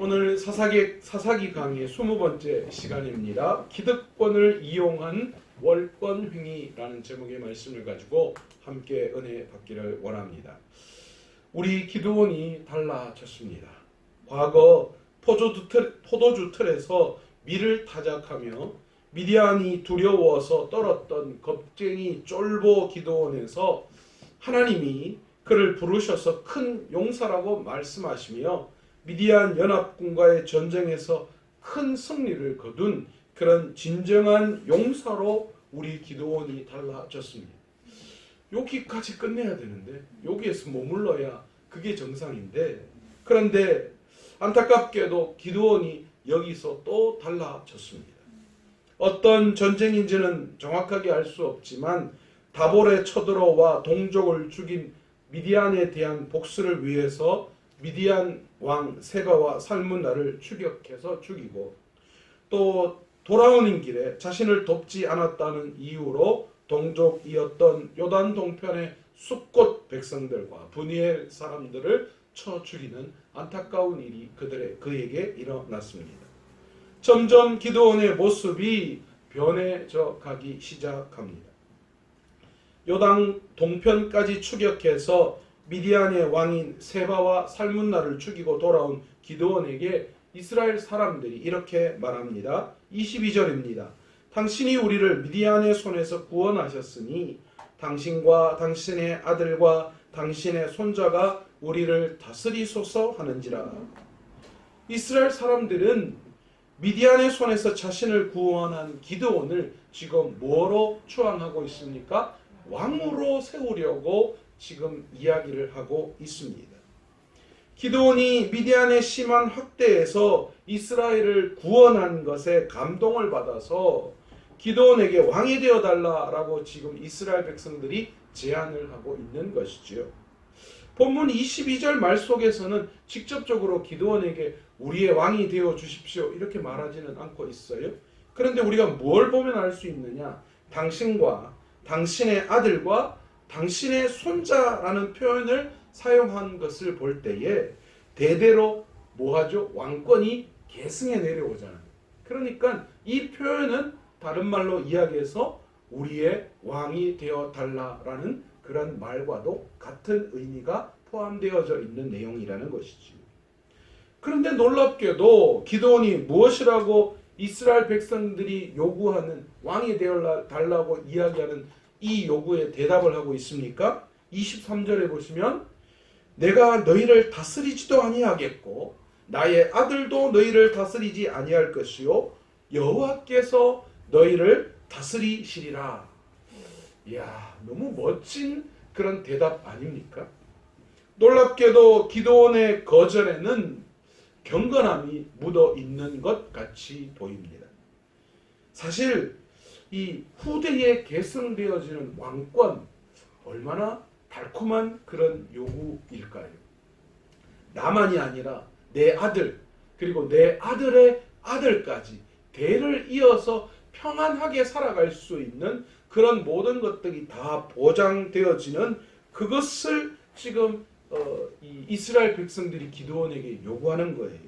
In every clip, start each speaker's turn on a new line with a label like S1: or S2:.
S1: 오늘 사사기, 사사기 강의 20번째 시간입니다. 기득권을 이용한 월권 행위라는 제목의 말씀을 가지고 함께 은혜 받기를 원합니다. 우리 기도원이 달라졌습니다. 과거 포도주, 틀, 포도주 틀에서 밀을 타작하며 미디안이 두려워서 떨었던 겁쟁이 쫄보 기도원에서 하나님이 그를 부르셔서 큰 용사라고 말씀하시며 미디안 연합군과의 전쟁에서 큰 승리를 거둔 그런 진정한 용사로 우리 기도원이 달라졌습니다. 여기까지 끝내야 되는데 여기에서 머물러야 그게 정상인데 그런데 안타깝게도 기도원이 여기서 또 달라졌습니다. 어떤 전쟁인지는 정확하게 알 수 없지만 다볼에 쳐들어와 동족을 죽인 미디안에 대한 복수를 위해서 미디안 왕 세바와 살문나를 추격해서 죽이고 또 돌아오는 길에 자신을 돕지 않았다는 이유로 동족이었던 요단 동편의 숲꽃 백성들과 분이엘 사람들을 쳐 죽이는 안타까운 일이 그들의 그에게 일어났습니다. 점점 기도원의 모습이 변해져 가기 시작합니다. 요당 동편까지 추격해서 미디안의 왕인 세바와 살문나를 죽이고 돌아온 기도원에게 이스라엘 사람들이 이렇게 말합니다. 22절입니다. 당신이 우리를 미디안의 손에서 구원하셨으니 당신과 당신의 아들과 당신의 손자가 우리를 다스리소서 하는지라. 이스라엘 사람들은 미디안의 손에서 자신을 구원한 기드온을 지금 뭐로 추앙하고 있습니까? 왕으로 세우려고 지금 이야기를 하고 있습니다. 기드온이 미디안의 심한 확대에서 이스라엘을 구원한 것에 감동을 받아서 기드온에게 왕이 되어 달라라고 지금 이스라엘 백성들이 제안을 하고 있는 것이지요. 본문 22절 말 속에서는 직접적으로 기드온에게 우리의 왕이 되어 주십시오 이렇게 말하지는 않고 있어요. 그런데 우리가 뭘 보면 알 수 있느냐? 당신과 당신의 아들과 당신의 손자라는 표현을 사용한 것을 볼 때에 대대로 뭐하죠? 왕권이 계승해 내려오잖아요. 그러니까 이 표현은 다른 말로 이야기해서 우리의 왕이 되어 달라라는 그런 말과도 같은 의미가 포함되어져 있는 내용이라는 것이지. 그런데 놀랍게도 기도원이 무엇이라고 이스라엘 백성들이 요구하는 왕이 되어 달라고 이야기하는 이 요구에 대답을 하고 있습니까? 23절에 보시면 내가 너희를 다스리지도 아니하겠고 나의 아들도 너희를 다스리지 아니할 것이요 여호와께서 너희를 다스리시리라. 이야 너무 멋진 그런 대답 아닙니까? 놀랍게도 기도원의 거절에는 경건함이 묻어 있는 것 같이 보입니다. 사실 이 후대에 계승되어지는 왕권 얼마나 달콤한 그런 요구일까요? 나만이 아니라 내 아들 그리고 내 아들의 아들까지 대를 이어서 평안하게 살아갈 수 있는 그런 모든 것들이 다 보장되어지는 그것을 지금 어, 이 이스라엘 백성들이 기도원에게 요구하는 거예요.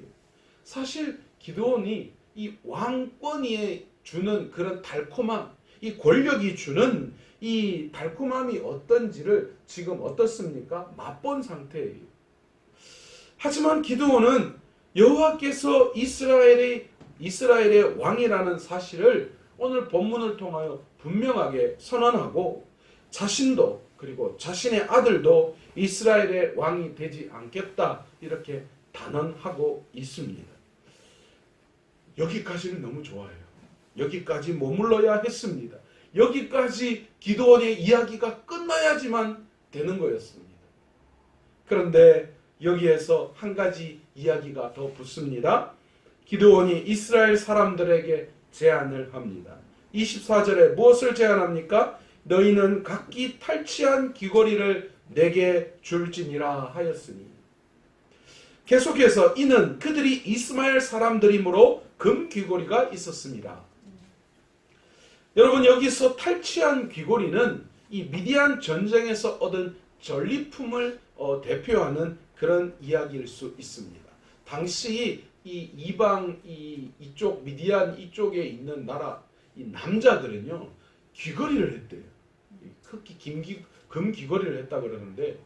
S1: 사실 기도원이 이 왕권이 주는 그런 달콤함, 이 권력이 주는 이 달콤함이 어떤지를 지금 어떻습니까? 맛본 상태예요. 하지만 기도원은 여호와께서 이스라엘의 이스라엘의 왕이라는 사실을 오늘 본문을 통하여 분명하게 선언하고 자신도 그리고 자신의 아들도 이스라엘의 왕이 되지 않겠다 이렇게 단언하고 있습니다. 여기까지는 너무 좋아요. 여기까지 머물러야 했습니다. 여기까지 기도원의 이야기가 끝나야지만 되는 거였습니다. 그런데 여기에서 한 가지 이야기가 더 붙습니다. 기도원이 이스라엘 사람들에게 제안을 합니다. 24절에 무엇을 제안합니까? 너희는 각기 탈취한 귀걸이를 내게 줄지니라 하였으니 계속해서 이는 그들이 이스마엘 사람들이므로 금 귀걸이가 있었습니다. 여러분 여기서 탈취한 귀걸이는 이 미디안 전쟁에서 얻은 전리품을 어, 대표하는 그런 이야기일 수 있습니다. 당시 이 이방 이 이쪽 미디안 이쪽에 있는 나라 이 남자들은요 귀걸이를 했대요. 이 흑기 김기 금 귀걸이를 했다 그러는데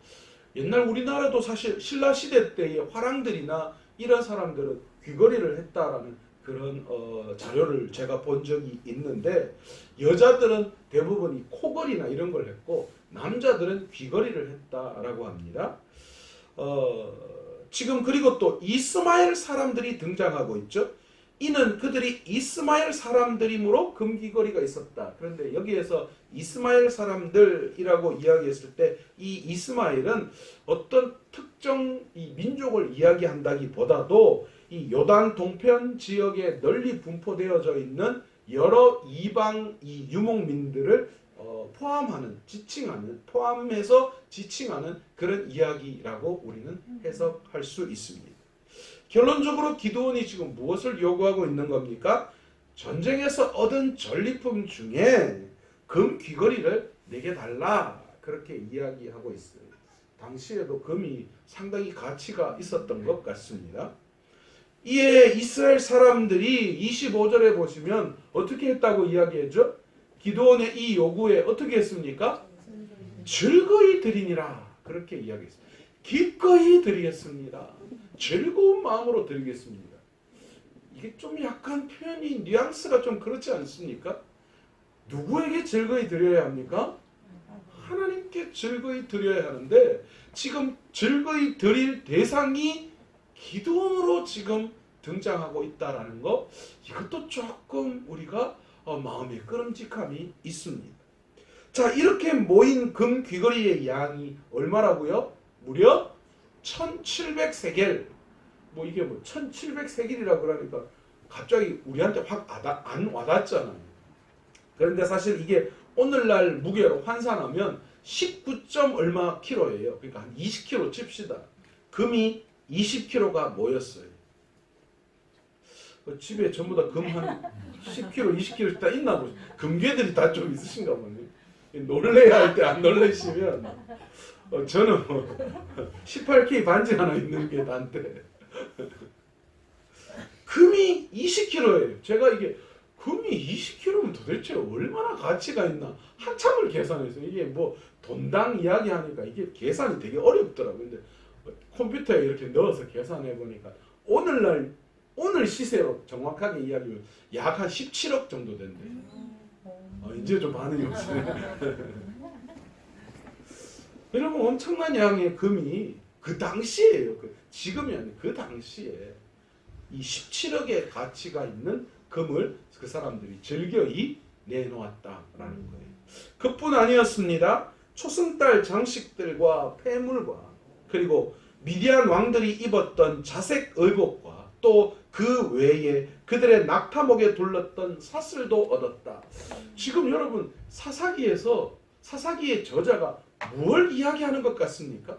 S1: 옛날 우리나라도 사실 신라 시대 때의 화랑들이나 이런 사람들은 귀걸이를 했다라는 그런 어, 자료를 제가 본 적이 있는데 여자들은 대부분 이 코걸이나 이런 걸 했고 남자들은 귀걸이를 했다라고 합니다. 어, 지금 그리고 또 이스마엘 사람들이 등장하고 있죠. 이는 그들이 이스마엘 사람들이므로 금귀걸이가 있었다. 그런데 여기에서 이스마엘 사람들이라고 이야기했을 때 이 이스마엘은 어떤 특정 이 민족을 이야기한다기보다도 이 요단 동편 지역에 널리 분포되어져 있는 여러 이방 이 유목민들을 어, 포함하는 지칭하는 포함해서 지칭하는 그런 이야기라고 우리는 해석할 수 있습니다. 결론적으로 기도원이 지금 무엇을 요구하고 있는 겁니까? 전쟁에서 얻은 전리품 중에 금 귀걸이를 내게 달라 그렇게 이야기하고 있어요. 당시에도 금이 상당히 가치가 있었던 것 같습니다. 이에 이스라엘 사람들이 25절에 보시면 어떻게 했다고 이야기했죠? 기도원의 이 요구에 어떻게 했습니까? 즐거이 드리니라 그렇게 이야기했습니다. 기꺼이 드리겠습니다. 즐거운 마음으로 드리겠습니다. 이게 좀 약간 표현이 뉘앙스가 좀 그렇지 않습니까? 누구에게 즐거이 드려야 합니까? 하나님께 즐거이 드려야 하는데 지금 즐거이 드릴 대상이 기도원으로 지금 등장하고 있다라는 거 이것도 조금 우리가 어, 마음에 끄름직함이 있습니다. 자 이렇게 모인 금 귀걸이의 양이 얼마라고요? 무려 1700세겔 뭐 이게 뭐 1700세겔이라고 그러니까 갑자기 우리한테 확 안 와닿잖아요. 그런데 사실 이게 오늘날 무게로 환산하면 19점 얼마 킬로예요. 그러니까 한 20킬로 칩시다. 금이 20킬로가 모였어요. 그 집에 전부 다 금 한 10킬로, 20킬로 다 있나 보죠. 금괴들이 다 좀 있으신가 보네. 놀래야 할 때 안 놀래시면 어, 저는 뭐 18K 반지 하나 있는 게 난데 금이 20kg예요. 제가 이게 금이 20kg면 도대체 얼마나 가치가 있나 한참을 계산했어요. 이게 뭐 돈당 이야기 하니까 이게 계산이 되게 어렵더라고요. 근데 컴퓨터에 이렇게 넣어서 계산해 보니까 오늘날 오늘 시세로 정확하게 이야기하면 약 한 17억 정도 된대요. 어, 이제 좀 반응이 오시네. 여러분 엄청난 양의 금이 그 당시에요. 그 지금이 아니고 그 당시에 이 17억의 가치가 있는 금을 그 사람들이 즐겨이 내놓았다라는 거예요. 그뿐 아니었습니다. 초승달 장식들과 폐물과 그리고 미디안 왕들이 입었던 자색 의복과 또 그 외에 그들의 낙타목에 둘렀던 사슬도 얻었다. 지금 여러분 사사기에서 사사기의 저자가 뭘 이야기하는 것 같습니까?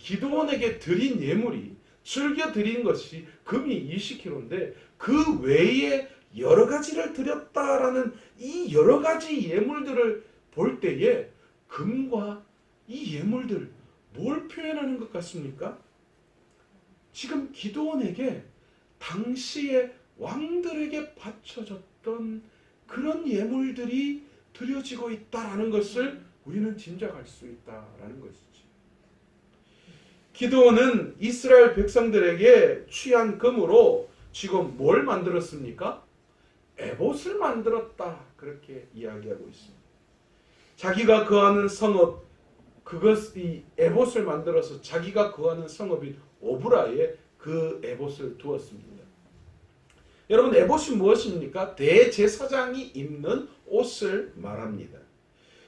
S1: 기도원에게 드린 예물이 즐겨 드린 것이 금이 20kg인데 그 외에 여러 가지를 드렸다라는 이 여러 가지 예물들을 볼 때에 금과 이 예물들 뭘 표현하는 것 같습니까? 지금 기도원에게 당시의 왕들에게 바쳐졌던 그런 예물들이 드려지고 있다라는 것을 우리는 짐작할 수 있다라는 것이지. 기도원은 이스라엘 백성들에게 취한 금으로 지금 뭘 만들었습니까? 에봇을 만들었다. 그렇게 이야기하고 있습니다. 자기가 거하는 성읍 그것 이 에봇을 만들어서 자기가 거하는 성읍인 오브라에 그 에봇을 두었습니다. 여러분 에봇이 무엇입니까? 대제사장이 입는 옷을 말합니다.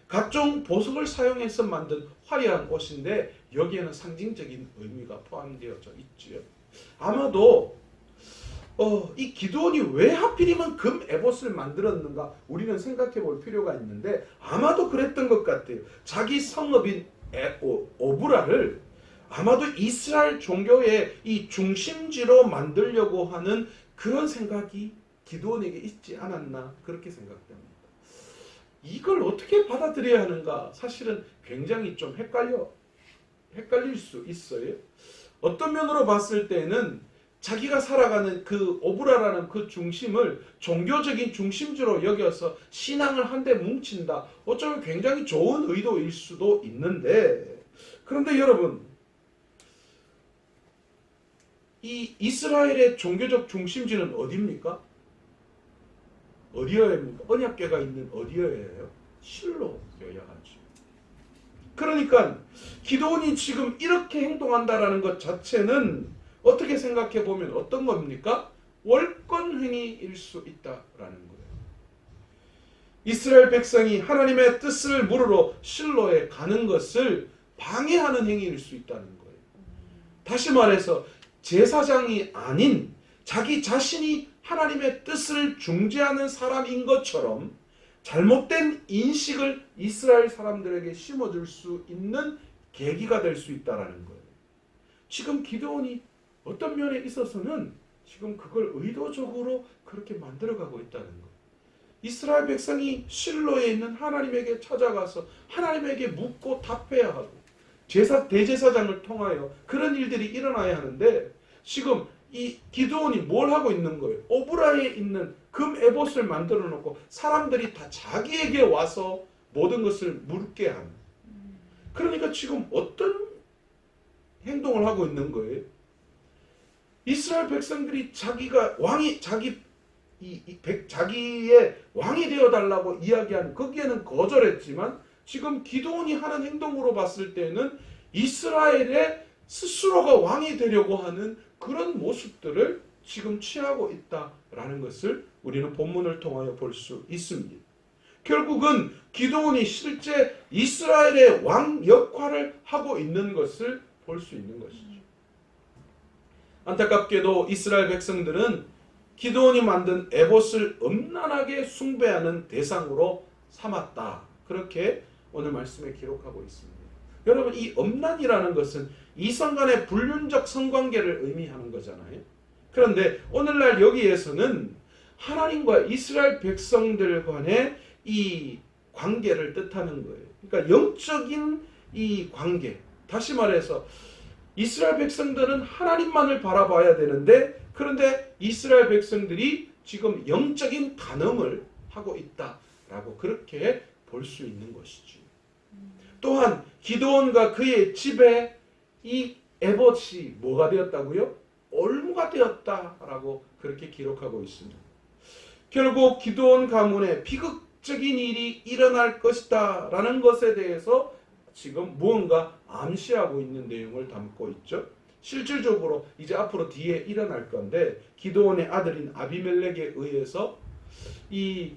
S1: 각종 보석을 사용해서 만든 화려한 옷인데 여기에는 상징적인 의미가 포함되어져 있지요. 아마도 어, 이 기도원이 왜 하필이면 금 에봇을 만들었는가 우리는 생각해 볼 필요가 있는데 아마도 그랬던 것 같아요. 자기 성읍인 에, 오, 오브라를 아마도 이스라엘 종교의 이 중심지로 만들려고 하는 그런 생각이 기도원에게 있지 않았나 그렇게 생각됩니다. 이걸 어떻게 받아들여야 하는가 사실은 굉장히 좀 헷갈려 헷갈릴 수 있어요. 어떤 면으로 봤을 때는 자기가 살아가는 그 오브라라는 그 중심을 종교적인 중심주로 여겨서 신앙을 한데 뭉친다. 어쩌면 굉장히 좋은 의도일 수도 있는데 그런데 여러분 이 이스라엘의 종교적 중심지는 어디입니까? 어디여입니까? 언약궤가 있는 어디여예요? 실로여야 하죠. 그러니까 기도원이 지금 이렇게 행동한다라는 것 자체는 어떻게 생각해 보면 어떤 겁니까? 월권 행위일 수 있다라는 거예요. 이스라엘 백성이 하나님의 뜻을 물으러 실로에 가는 것을 방해하는 행위일 수 있다는 거예요. 다시 말해서 제사장이 아닌 자기 자신이 하나님의 뜻을 중재하는 사람인 것처럼 잘못된 인식을 이스라엘 사람들에게 심어줄 수 있는 계기가 될 수 있다라는 거예요. 지금 기도원이 어떤 면에 있어서는 지금 그걸 의도적으로 그렇게 만들어가고 있다는 거예요. 이스라엘 백성이 실로에 있는 하나님에게 찾아가서 하나님에게 묻고 답해야 하고 제사 대제사장을 통하여 그런 일들이 일어나야 하는데 지금 이 기도원이 뭘 하고 있는 거예요? 오브라에 있는 금 에봇을 만들어 놓고 사람들이 다 자기에게 와서 모든 것을 묻게 하는. 그러니까 지금 어떤 행동을 하고 있는 거예요? 이스라엘 백성들이 자기가 왕이 자기 이, 이 백, 자기의 왕이 되어 달라고 이야기한 거기에는 거절했지만 지금 기도원이 하는 행동으로 봤을 때는 이스라엘의 스스로가 왕이 되려고 하는 그런 모습들을 지금 취하고 있다라는 것을 우리는 본문을 통하여 볼 수 있습니다. 결국은 기도원이 실제 이스라엘의 왕 역할을 하고 있는 것을 볼 수 있는 것이죠. 안타깝게도 이스라엘 백성들은 기도원이 만든 에봇을 음란하게 숭배하는 대상으로 삼았다. 그렇게 오늘 말씀에 기록하고 있습니다. 여러분 이 음란이라는 것은 이성 간의 불륜적 성관계를 의미하는 거잖아요. 그런데 오늘날 여기에서는 하나님과 이스라엘 백성들 간의 이 관계를 뜻하는 거예요. 그러니까 영적인 이 관계. 다시 말해서 이스라엘 백성들은 하나님만을 바라봐야 되는데 그런데 이스라엘 백성들이 지금 영적인 간음을 하고 있다라고 그렇게 볼 수 있는 것이죠. 또한 기도원과 그의 집에 이 에봇이 뭐가 되었다고요? 올무가 되었다라고 그렇게 기록하고 있습니다. 결국 기도원 가문에 비극적인 일이 일어날 것이다라는 것에 대해서 지금 무언가 암시하고 있는 내용을 담고 있죠. 실질적으로 이제 앞으로 뒤에 일어날 건데 기도원의 아들인 아비멜렉에 의해서 이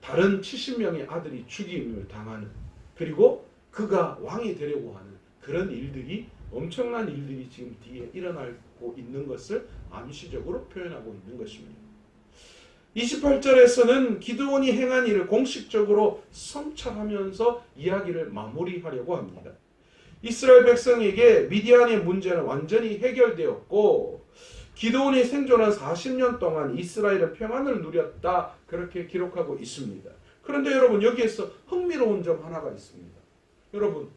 S1: 다른 70명의 아들이 죽임을 당하는 그리고 그가 왕이 되려고 하는 그런 일들이 엄청난 일들이 지금 뒤에 일어나고 있는 것을 암시적으로 표현하고 있는 것입니다. 28절에서는 기드온이 행한 일을 공식적으로 성찰하면서 이야기를 마무리하려고 합니다. 이스라엘 백성에게 미디안의 문제는 완전히 해결되었고 기드온이 생존한 40년 동안 이스라엘은 평안을 누렸다 그렇게 기록하고 있습니다. 그런데 여러분 여기에서 흥미로운 점 하나가 있습니다. 여러분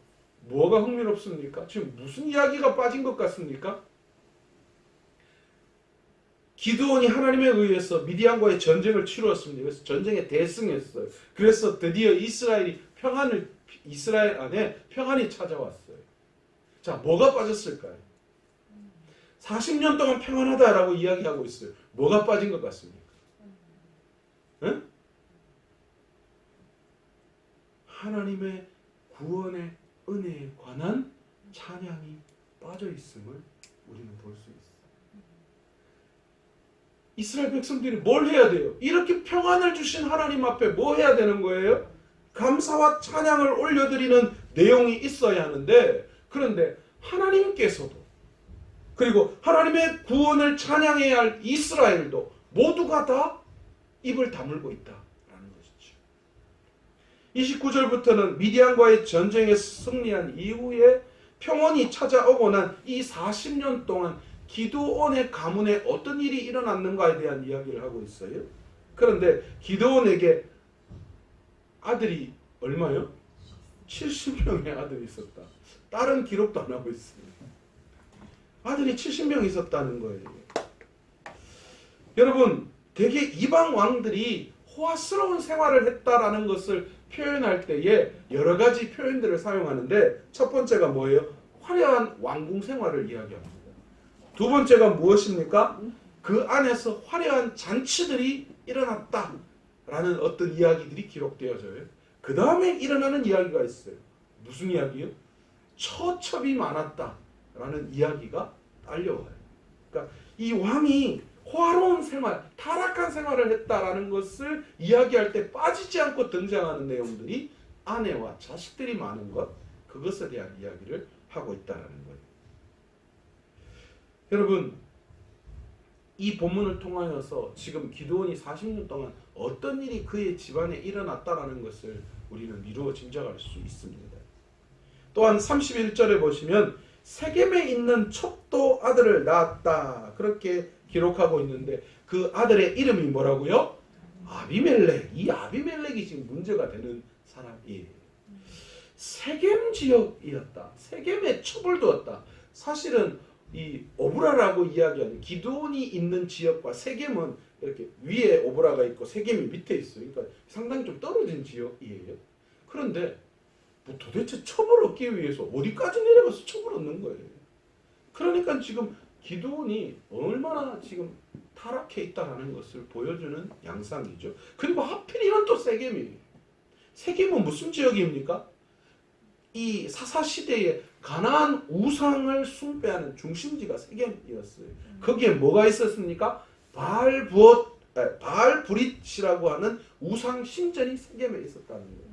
S1: 뭐가 흥미롭습니까? 지금 무슨 이야기가 빠진 것 같습니까? 기드온이 하나님에 의해서 미디안과의 전쟁을 치루었습니다. 그래서 전쟁에 대승했어요. 그래서 드디어 이스라엘이 평안을 이스라엘 안에 평안이 찾아왔어요. 자, 뭐가 빠졌을까요? 40년 동안 평안하다라고 이야기하고 있어요. 뭐가 빠진 것 같습니까? 응? 하나님의 구원의 은혜에 관한 찬양이 빠져 있음을 우리는 볼 수 있어요. 이스라엘 백성들이 뭘 해야 돼요? 이렇게 평안을 주신 하나님 앞에 뭐 해야 되는 거예요? 감사와 찬양을 올려드리는 내용이 있어야 하는데 그런데 하나님께서도 그리고 하나님의 구원을 찬양해야 할 이스라엘도 모두가 다 입을 다물고 있다라는 것이죠. 29절부터는 미디안과의 전쟁에 승리한 이후에 평온이 찾아오고 난 이 40년 동안 기도원의 가문에 어떤 일이 일어났는가에 대한 이야기를 하고 있어요. 그런데 기도원에게 아들이 얼마요? 70명의 아들이 있었다. 다른 기록도 안 하고 있습니다. 아들이 70명 있었다는 거예요. 여러분, 대개 이방 왕들이 호화스러운 생활을 했다라는 것을 표현할 때에 여러 가지 표현들을 사용하는데 첫 번째가 뭐예요? 화려한 왕궁 생활을 이야기합니다. 두 번째가 무엇입니까? 그 안에서 화려한 잔치들이 일어났다 라는 어떤 이야기들이 기록되어져요. 그 다음에 일어나는 이야기가 있어요. 무슨 이야기요? 처첩이 많았다 라는 이야기가 딸려와요. 그러니까 이 왕이 호화로운 생활, 타락한 생활을 했다라는 것을 이야기할 때 빠지지 않고 등장하는 내용들이 아내와 자식들이 많은 것, 그것에 대한 이야기를 하고 거예요. 여러분, 이 본문을 통하여서 지금 기도원이 40년 동안 어떤 일이 그의 집안에 일어났다라는 것을 우리는 미루어 짐작할 수 있습니다. 또한 31절에 보시면 세겜에 있는 첩도 아들을 낳았다. 그렇게 기록하고 있는데 그 아들의 이름이 뭐라고요? 아비멜렉. 이 아비멜렉이 지금 문제가 되는 사람이에요. 세겜 지역이었다. 세겜에 첩을 두었다. 사실은 이 오브라라고 이야기하는 기도원이 있는 지역과 세겜은 이렇게 위에 오브라가 있고 세겜이 밑에 있어요. 그러니까 상당히 좀 떨어진 지역이에요. 그런데 뭐 도대체 첩을 얻기 위해서 어디까지 내려가서 첩을 얻는 거예요. 그러니까 지금 기도원이 얼마나 지금 타락해 있다라는 것을 보여주는 양상이죠. 그리고 하필이면 또 세겜이에요. 세겜은 무슨 지역입니까? 이 사사 시대에 가나안 우상을 숭배하는 중심지가 세겜이었어요. 거기에 뭐가 있었습니까? 바알 부엇, 바알 브릿이라고 하는 우상 신전이 세겜에 있었다는 거예요.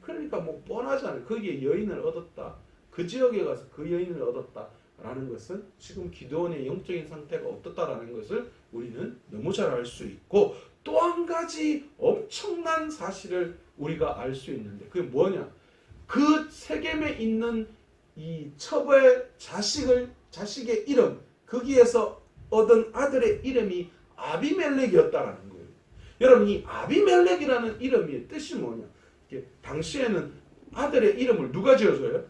S1: 그러니까 뭐 뻔하잖아요. 거기에 여인을 얻었다. 그 지역에 가서 그 여인을 얻었다 라는 것은 지금 기도원의 영적인 상태가 어떻다라는 것을 우리는 너무 잘 알 수 있고 또 한 가지 엄청난 사실을 우리가 알 수 있는데 그게 뭐냐? 그 세겜에 있는 이 첩의 자식을 자식의 이름 거기에서 얻은 아들의 이름이 아비멜렉이었다라는 거예요. 여러분 이 아비멜렉이라는 이름의 뜻이 뭐냐? 당시에는 아들의 이름을 누가 지어줘요?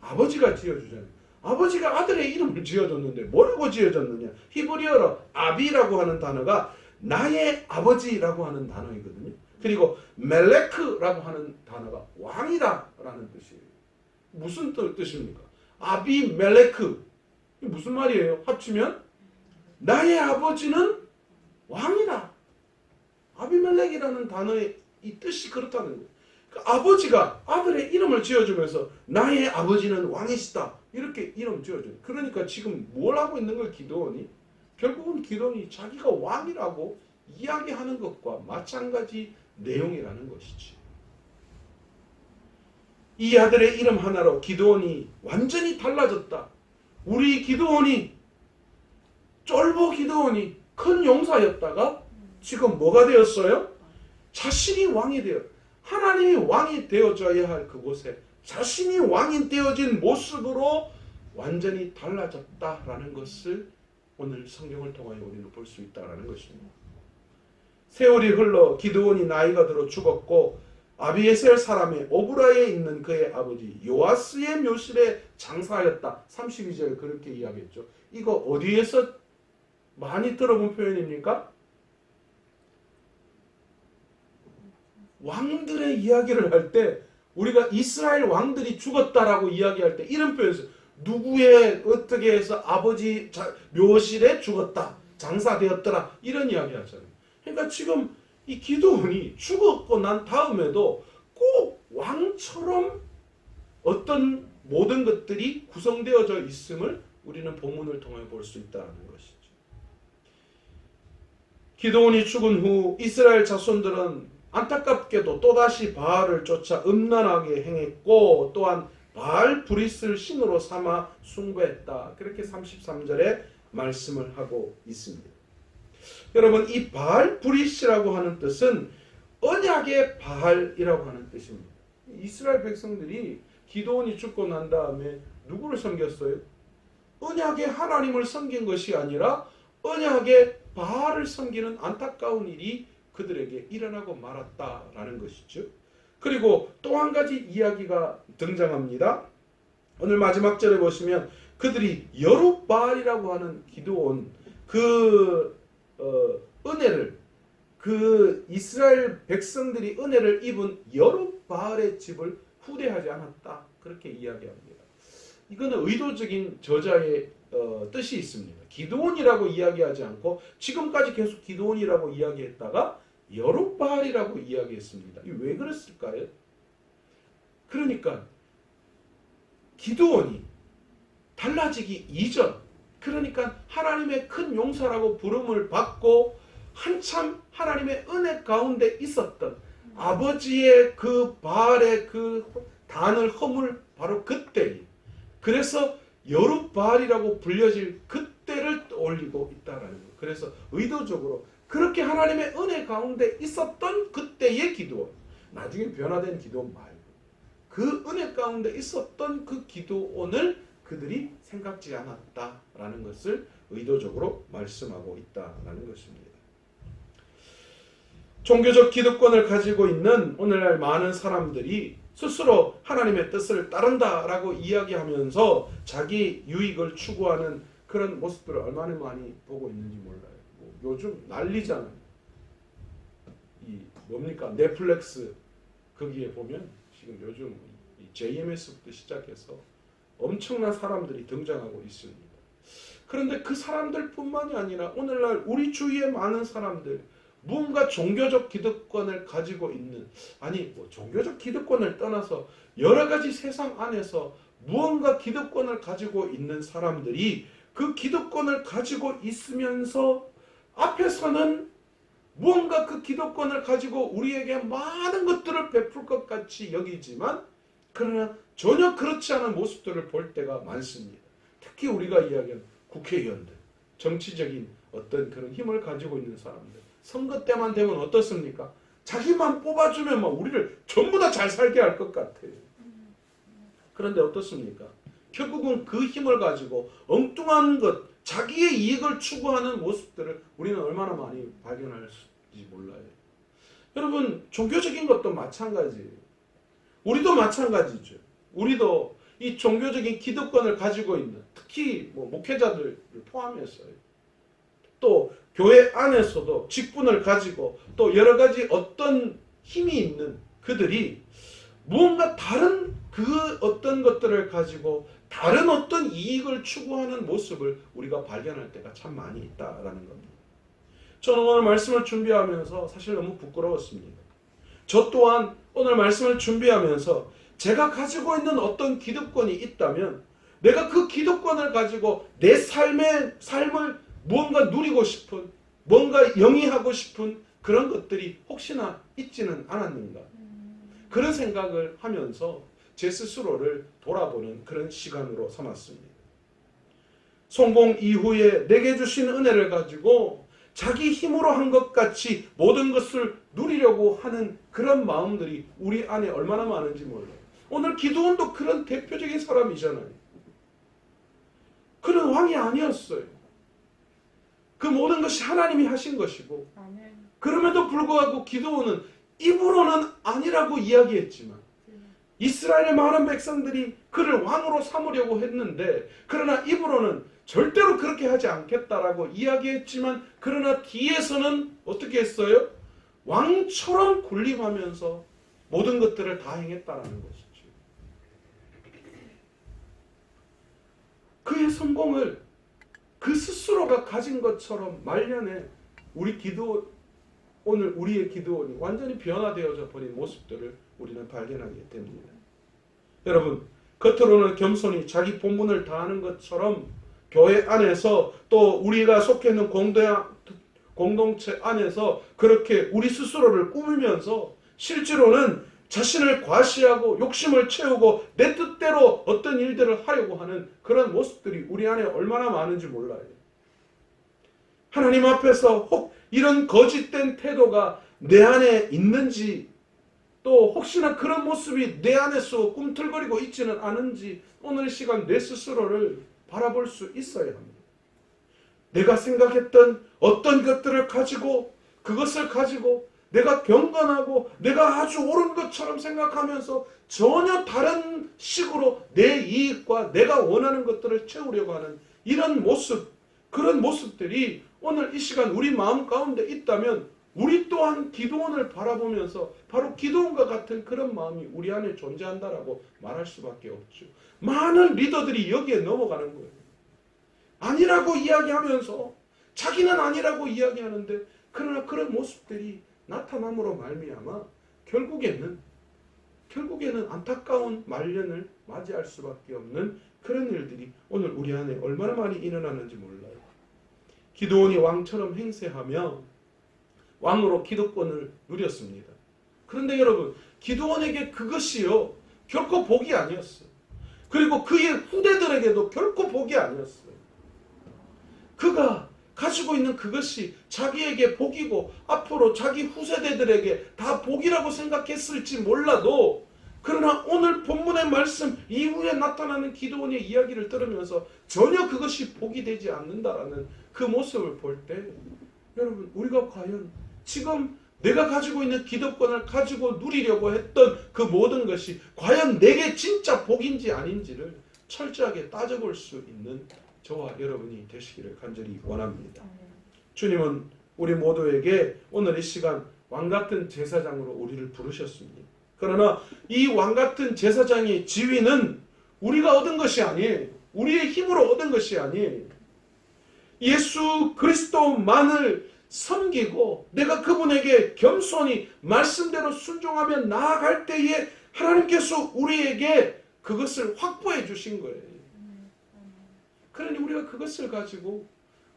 S1: 아버지가 지어주잖아요. 아버지가 아들의 이름을 지어줬는데 뭐라고 지어줬느냐? 히브리어로 아비라고 하는 단어가 나의 아버지라고 하는 단어이거든요. 그리고 멜레크라고 하는 단어가 왕이다라는 뜻이에요. 무슨 뜻, 뜻입니까? 아비 멜레크 이게 무슨 말이에요? 합치면 나의 아버지는 왕이다. 아비멜렉이라는 단어의 이 뜻이 그렇다는 거예요. 그 아버지가 아들의 이름을 지어주면서 나의 아버지는 왕이시다 이렇게 이름 지어줘요. 그러니까 지금 뭘 하고 있는 걸 기도원이 결국은 기도원이 자기가 왕이라고 이야기하는 것과 마찬가지 내용이라는 것이지. 이 아들의 이름 하나로 기도원이 완전히 달라졌다. 우리 기도원이 쫄보 기도원이 큰 용사였다가 지금 뭐가 되었어요? 자신이 왕이 되어 하나님이 왕이 되어져야 할 그곳에 자신이 왕이 되어진 모습으로 완전히 달라졌다라는 것을 오늘 성경을 통하여 우리는 볼 수 있다라는 것입니다. 세월이 흘러 기드온이 나이가 들어 죽었고 아비에셀 사람의 오브라에 있는 그의 아버지 요아스의 묘실에 장사하였다. 32절 그렇게 이야기했죠. 이거 어디에서 많이 들어본 표현입니까? 왕들의 이야기를 할 때 우리가 이스라엘 왕들이 죽었다라고 이야기할 때 이런 표현에서 누구의 어떻게 해서 아버지 자- 묘실에 죽었다 장사되었더라 이런 이야기 하잖아요. 그러니까 지금 이 기도원이 죽었고 난 다음에도 꼭 왕처럼 어떤 모든 것들이 구성되어져 있음을 우리는 본문을 통해 볼 수 있다는 것이죠. 기도원이 죽은 후 이스라엘 자손들은 안타깝게도 또다시 바알을 쫓아 음란하게 행했고 또한 바알 브리스를 신으로 삼아 숭배했다. 그렇게 33절에 말씀을 하고 있습니다. 여러분 이 바알 브리스라고 하는 뜻은 언약의 바알이라고 하는 뜻입니다. 이스라엘 백성들이 기도원이 죽고 난 다음에 누구를 섬겼어요? 언약의 하나님을 섬긴 것이 아니라 언약의 바알을 섬기는 안타까운 일이 그들에게 일어나고 말았다라는 것이죠. 그리고 또 한 가지 이야기가 등장합니다. 오늘 마지막 절에 보시면 그들이 여룻바알이라고 하는 기도원 그 어, 은혜를 그 이스라엘 백성들이 은혜를 입은 여룻바알의 집을 후대하지 않았다 그렇게 이야기합니다. 이거는 의도적인 저자의 어, 뜻이 있습니다. 기도원이라고 이야기하지 않고 지금까지 계속 기도원이라고 이야기했다가 여룻바알이라고 이야기했습니다. 왜 그랬을까요? 그러니까 기도원이 달라지기 이전 그러니까 하나님의 큰 용사라고 부름을 받고 한참 하나님의 은혜 가운데 있었던 아버지의 그 바알의 그 단을 허물 바로 그때 그래서 여룻바알이라고 불려질 그때를 떠올리고 있다라는 거예요. 그래서 의도적으로 그렇게 하나님의 은혜 가운데 있었던 그때의 기도 나중에 변화된 기도 말고 그 은혜 가운데 있었던 그 기도원을 그들이 생각지 않았다라는 것을 의도적으로 말씀하고 있다라는 것입니다. 종교적 기득권을 가지고 있는 오늘날 많은 사람들이 스스로 하나님의 뜻을 따른다라고 이야기하면서 자기 유익을 추구하는 그런 모습들을 얼마나 많이 보고 있는지 몰라요. 뭐 요즘 난리잖아요. 이 뭡니까 넷플릭스 거기에 보면 지금 요즘 이 JMS부터 시작해서 엄청난 사람들이 등장하고 있습니다. 그런데 그 사람들뿐만이 아니라 오늘날 우리 주위에 많은 사람들 무언가 종교적 기득권을 가지고 있는 아니 뭐 종교적 기득권을 떠나서 여러 가지 세상 안에서 무언가 기득권을 가지고 있는 사람들이 그 기득권을 가지고 있으면서 앞에서는 무언가 그 기득권을 가지고 우리에게 많은 것들을 베풀 것 같이 여기지만 그러나 전혀 그렇지 않은 모습들을 볼 때가 많습니다. 특히 우리가 이야기하는 국회의원들, 정치적인 어떤 그런 힘을 가지고 있는 사람들, 선거 때만 되면 어떻습니까? 자기만 뽑아주면 막 우리를 전부 다 잘 살게 할 것 같아요. 그런데 어떻습니까? 결국은 그 힘을 가지고 엉뚱한 것, 자기의 이익을 추구하는 모습들을 우리는 얼마나 많이 발견할지 몰라요. 여러분, 종교적인 것도 마찬가지예요. 우리도 마찬가지죠. 우리도 이 종교적인 기득권을 가지고 있는 특히 뭐 목회자들을 포함해서요. 또 교회 안에서도 직분을 가지고 또 여러 가지 어떤 힘이 있는 그들이 무언가 다른 그 어떤 것들을 가지고 다른 어떤 이익을 추구하는 모습을 우리가 발견할 때가 참 많이 있다라는 겁니다. 저는 오늘 말씀을 준비하면서 사실 너무 부끄러웠습니다. 저 또한 오늘 말씀을 준비하면서 제가 가지고 있는 어떤 기득권이 있다면 내가 그 기득권을 가지고 내 삶의 삶을 무언가 누리고 싶은 뭔가 영위하고 싶은 그런 것들이 혹시나 있지는 않았는가 그런 생각을 하면서 제 스스로를 돌아보는 그런 시간으로 삼았습니다. 성공 이후에 내게 주신 은혜를 가지고 자기 힘으로 한 것 같이 모든 것을 누리려고 하는 그런 마음들이 우리 안에 얼마나 많은지 몰라요. 오늘 기도원도 그런 대표적인 사람이잖아요. 그는 왕이 아니었어요. 그 모든 것이 하나님이 하신 것이고. 그럼에도 불구하고 기도원은 입으로는 아니라고 이야기했지만 이스라엘의 많은 백성들이 그를 왕으로 삼으려고 했는데 그러나 입으로는 절대로 그렇게 하지 않겠다라고 이야기했지만 그러나 뒤에서는 어떻게 했어요? 왕처럼 군림하면서 모든 것들을 다 행했다라는 것이죠. 그의 성공을 그 스스로가 가진 것처럼 말년에 우리 기도 오늘 우리의 기도원이 완전히 변화되어져 버린 모습들을 우리는 발견하게 됩니다. 여러분 겉으로는 겸손히 자기 본분을 다하는 것처럼 교회 안에서 또 우리가 속해 있는 공동 공동체 안에서 그렇게 우리 스스로를 꾸미면서 실제로는 자신을 과시하고 욕심을 채우고 내 뜻대로 어떤 일들을 하려고 하는 그런 모습들이 우리 안에 얼마나 많은지 몰라요. 하나님 앞에서 혹 이런 거짓된 태도가 내 안에 있는지 또 혹시나 그런 모습이 내 안에서 꿈틀거리고 있지는 않은지 오늘 시간 내 스스로를 바라볼 수 있어야 합니다. 내가 생각했던 어떤 것들을 가지고 그것을 가지고 내가 경건하고 내가 아주 옳은 것처럼 생각하면서 전혀 다른 식으로 내 이익과 내가 원하는 것들을 채우려고 하는 이런 모습, 그런 모습들이 오늘 이 시간 우리 마음 가운데 있다면 우리 또한 기도원을 바라보면서 바로 기도원과 같은 그런 마음이 우리 안에 존재한다라고 말할 수밖에 없죠. 많은 리더들이 여기에 넘어가는 거예요. 아니라고 이야기하면서 자기는 아니라고 이야기하는데 그러나 그런 모습들이 나타남으로 말미암아 결국에는 결국에는 안타까운 말년을 맞이할 수밖에 없는 그런 일들이 오늘 우리 안에 얼마나 많이 일어나는지 몰라요. 기도원이 왕처럼 행세하며 왕으로 기득권을 누렸습니다. 그런데 여러분 기도원에게 그것이요 결코 복이 아니었어요. 그리고 그의 후대들에게도 결코 복이 아니었어요. 그가 가지고 있는 그것이 자기에게 복이고 앞으로 자기 후세대들에게 다 복이라고 생각했을지 몰라도 그러나 오늘 본문의 말씀 이후에 나타나는 기도원의 이야기를 들으면서 전혀 그것이 복이 되지 않는다라는 그 모습을 볼 때 여러분 우리가 과연 지금 내가 가지고 있는 기득권을 가지고 누리려고 했던 그 모든 것이 과연 내게 진짜 복인지 아닌지를 철저하게 따져볼 수 있는 저와 여러분이 되시기를 간절히 원합니다. 주님은 우리 모두에게 오늘 이 시간 왕 같은 제사장으로 우리를 부르셨습니다. 그러나 이 왕 같은 제사장의 지위는 우리가 얻은 것이 아니에요. 우리의 힘으로 얻은 것이 아니에요. 예수 그리스도만을 섬기고 내가 그분에게 겸손히 말씀대로 순종하며 나아갈 때에 하나님께서 우리에게 그것을 확보해 주신 거예요. 그러니 우리가 그것을 가지고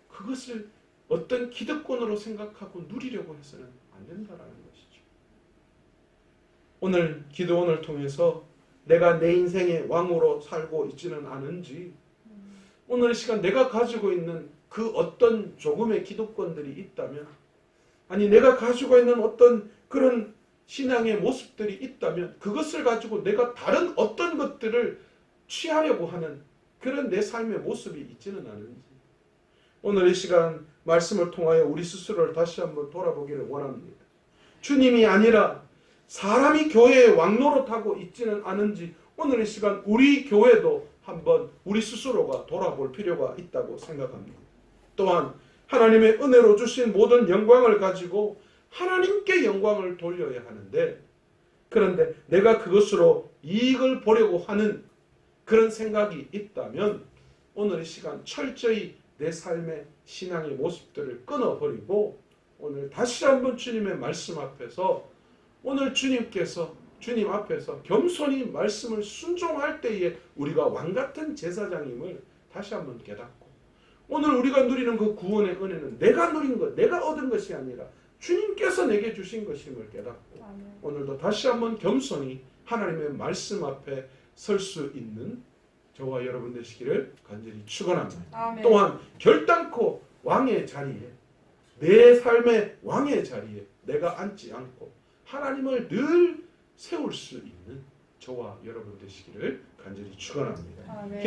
S1: 그것을 어떤 기득권으로 생각하고 누리려고 해서는 안 된다라는 것이죠. 오늘 기도원을 통해서 내가 내 인생의 왕으로 살고 있지는 않은지 오늘 이 시간 내가 가지고 있는 그 어떤 조금의 기득권들이 있다면 아니 내가 가지고 있는 어떤 그런 신앙의 모습들이 있다면 그것을 가지고 내가 다른 어떤 것들을 취하려고 하는 그런 내 삶의 모습이 있지는 않은지 오늘 이 시간 말씀을 통하여 우리 스스로를 다시 한번 돌아보기를 원합니다. 주님이 아니라 사람이 교회에 왕노릇하고 있지는 않은지 오늘 이 시간 우리 교회도 한번 우리 스스로가 돌아볼 필요가 있다고 생각합니다. 또한 하나님의 은혜로 주신 모든 영광을 가지고 하나님께 영광을 돌려야 하는데 그런데 내가 그것으로 이익을 보려고 하는 그런 생각이 있다면 오늘 이 시간 철저히 내 삶의 신앙의 모습들을 끊어버리고 오늘 다시 한번 주님의 말씀 앞에서 오늘 주님께서 주님 앞에서 겸손히 말씀을 순종할 때에 우리가 왕 같은 제사장임을 다시 한번 깨닫고 오늘 우리가 누리는 그 구원의 은혜는 내가 누린 것, 내가 얻은 것이 아니라 주님께서 내게 주신 것임을 깨닫고 오늘도 다시 한번 겸손히 하나님의 말씀 앞에 설 수 있는 저와 여러분 되시기를 간절히 축원합니다.
S2: 아멘.
S1: 또한 결단코 왕의 자리에 내 삶의 왕의 자리에 내가 앉지 않고 하나님을 늘 세울 수 있는 저와 여러분 되시기를 간절히 축원합니다.